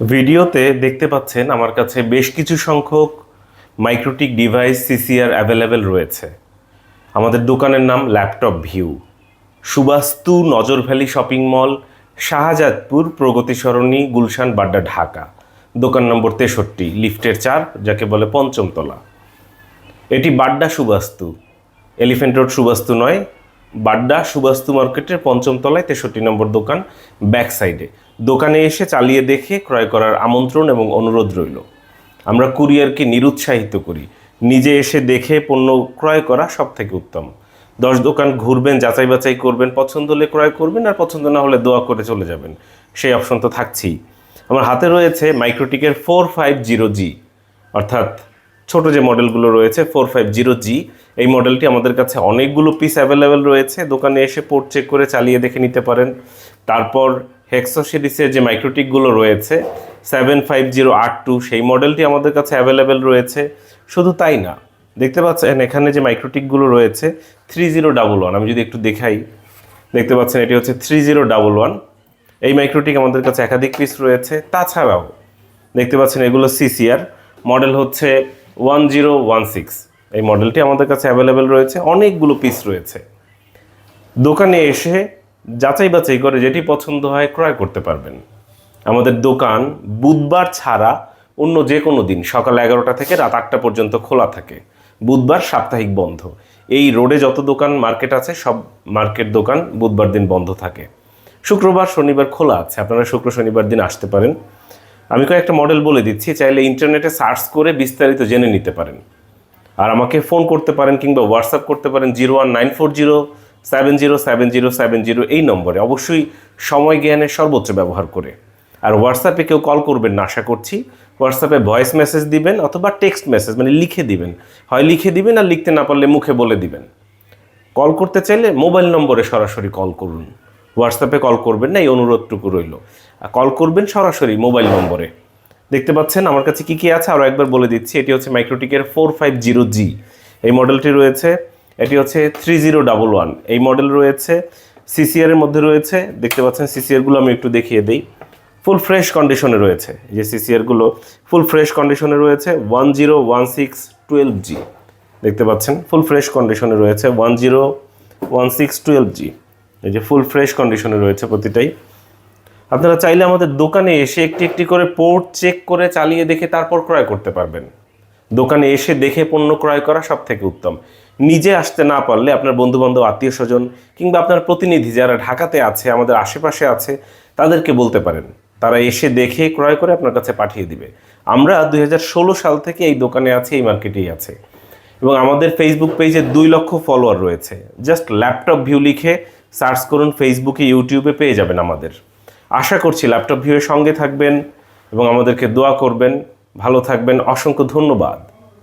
ভিডিওতে দেখতে পাচ্ছেন আমার কাছে বেশ কিছু সংখ্যক মাইক্রোটিক ডিভাইস সিসিআর অ্যাভেলেবেল রয়েছে। আমাদের দোকানের নাম laptop view Subastu Nazar valley shopping mall Shahjadpur Pragati Sarani Gulshan, Badda, Dhaka. দোকান নম্বর তেষট্টি, লিফটের চার, যাকে বলে পঞ্চমতলা এটি বাড্ডা সুবাস্তু। এলিফেন্ট রোড সুবাস্তু নয়, বাড্ডা সুবাস্তু মার্কেটের পঞ্চম তলায় তেষট্টি নম্বর দোকান ব্যাক সাইডে দোকানে এসে চালিয়ে দেখে ক্রয় করার আমন্ত্রণ এবং অনুরোধ রইল। আমরা কুরিয়ারকে নিরুৎসাহিত করি। নিজে এসে দেখে পণ্য ক্রয় করা সব থেকে উত্তম। দশ দোকান ঘুরবেন, যাচাই বাছাই করবেন, পছন্দ হলে ক্রয় করবেন আর পছন্দ না হলে দোয়া করে চলে যাবেন। সেই অপশন তো থাকছেই। আমার হাতে রয়েছে মাইক্রোটিকের ফোর ফাইভ জিরো জি অর্থাৎ ছোট যে মডেলগুলো রয়েছে ফোর ফাইভ জিরো জি এই মডেলটি আমাদের কাছে অনেকগুলো পিস অ্যাভেলেবেল রয়েছে। দোকানে এসে পোর্ট চেক করে চালিয়ে দেখে নিতে পারেন। তারপর হেক্সো সিরিজের যে মাইক্রোটিকগুলো রয়েছে সেভেন ফাইভ জিরো আট টু সেই মডেলটি আমাদের কাছে অ্যাভেলেবেল রয়েছে। শুধু তাই না, দেখতে পাচ্ছেন এখানে যে মাইক্রোটিকগুলো রয়েছে থ্রি জিরো ডাবল ওয়ান আমি যদি একটু দেখাই, দেখতে পাচ্ছেন এটি হচ্ছে থ্রি জিরো ডাবল ওয়ান এই মাইক্রোটিক আমাদের কাছে একাধিক পিস রয়েছে। তাছাড়াও, দেখতে পাচ্ছেন এগুলো সিসিআর মডেল হচ্ছে ওয়ান জিরো ওয়ান সিক্স এই মডেলটি আমাদের কাছে অ্যাভেলেবেল রয়েছে, অনেকগুলো পিস রয়েছে। দোকানে এসে যাচাই বাছাই করে যেটি পছন্দ হয় ক্রয় করতে পারবেন। আমাদের দোকান বুধবার ছাড়া অন্য যে কোনো দিন, সকাল এগারোটা থেকে রাত আটটা পর্যন্ত খোলা থাকে। বুধবার সাপ্তাহিক বন্ধ। এই রোডে যত দোকান, মার্কেট আছে, সব মার্কেট দোকান বুধবার দিন বন্ধ থাকে। শুক্রবার, শনিবার খোলা আছে। আপনারা শুক্র, শনিবার দিন আসতে পারেন। আমি কয়েকটা মডেল বলে দিচ্ছি, চাইলে ইন্টারনেটে সার্চ করে বিস্তারিত জেনে নিতে পারেন। আর আমাকে ফোন করতে পারেন কিংবা হোয়াটসঅ্যাপ করতে পারেন zero one nine four zero seven zero seven zero seven zero এই নম্বরে অবশ্যই সময় জ্ঞানের সর্বোচ্চ ব্যবহার করে। আর হোয়াটসঅ্যাপে কেউ কল করবেন না, আশা করছি। হোয়াটসঅ্যাপে ভয়েস মেসেজ দিবেন অথবা টেক্সট মেসেজ মানে লিখে দিবেন। হয় লিখে দিবেন আর লিখতে না পারলে মুখে বলে দিবেন। কল করতে চাইলে মোবাইল নম্বরে সরাসরি কল করুন। হোয়াটসঅ্যাপে কল করবেন না, এই অনুরোধটুকু রইল। কল করবেন সরাসরি মোবাইল নম্বরে। দেখতে পাচ্ছেন আমার কাছে কি কি আছে? আরও একবার বলে দিচ্ছি, এটি হচ্ছে মাইক্রোটিকের ফোর ফাইভ জিরো জি এই মডেলটি রয়েছে এটি হচ্ছে থ্রি জিরো ডাবল ওয়ান এই মডেল রয়েছে সিসিআর এর মধ্যে রয়েছে। দেখতে পাচ্ছেন সিসিআরগুলো আমি একটু দেখিয়ে দিই। ফুল ফ্রেশ কন্ডিশনে রয়েছে। যে সিসিআরগুলো ফুল ফ্রেশ কন্ডিশনে রয়েছে one zero one six twelve G দেখতে পাচ্ছেন ফুল ফ্রেশ কন্ডিশনে রয়েছে one zero one six twelve G এই যে ফুল ফ্রেশ কন্ডিশনে রয়েছে প্রতিটাই। আপনারা চাইলে আমাদের দোকানে এসে একটি একটি করে পোর্ট চেক করে চালিয়ে দেখে তারপর ক্রয় করতে পারবেন। দোকানে এসে দেখে পণ্য ক্রয় করা সব থেকে উত্তম। নিজে আসতে না পারলে আপনার বন্ধুবান্ধব আত্মীয় স্বজন কিংবা আপনার প্রতিনিধি যারা ঢাকাতে আছে, আমাদের আশেপাশে আছে, তাদেরকে বলতে পারেন। তারা এসে দেখে ক্রয় করে আপনার কাছে পাঠিয়ে দিবে। আমরা দু হাজার ষোলো সাল থেকে এই দোকানে আছি, এই মার্কেটেই আছে। এবং আমাদের ফেসবুক পেজে দুই লক্ষ ফলোয়ার রয়েছে। জাস্ট ল্যাপটপ ভিউ লিখে সার্চ করুন ফেসবুকে ইউটিউবে পেয়ে যাবেন আমাদের। আশা করছি ল্যাপটপ ভিউয়ের সঙ্গে থাকবেন এবং আমাদেরকে দোয়া করবেন। ভালো থাকবেন অসংখ্য ধন্যবাদ।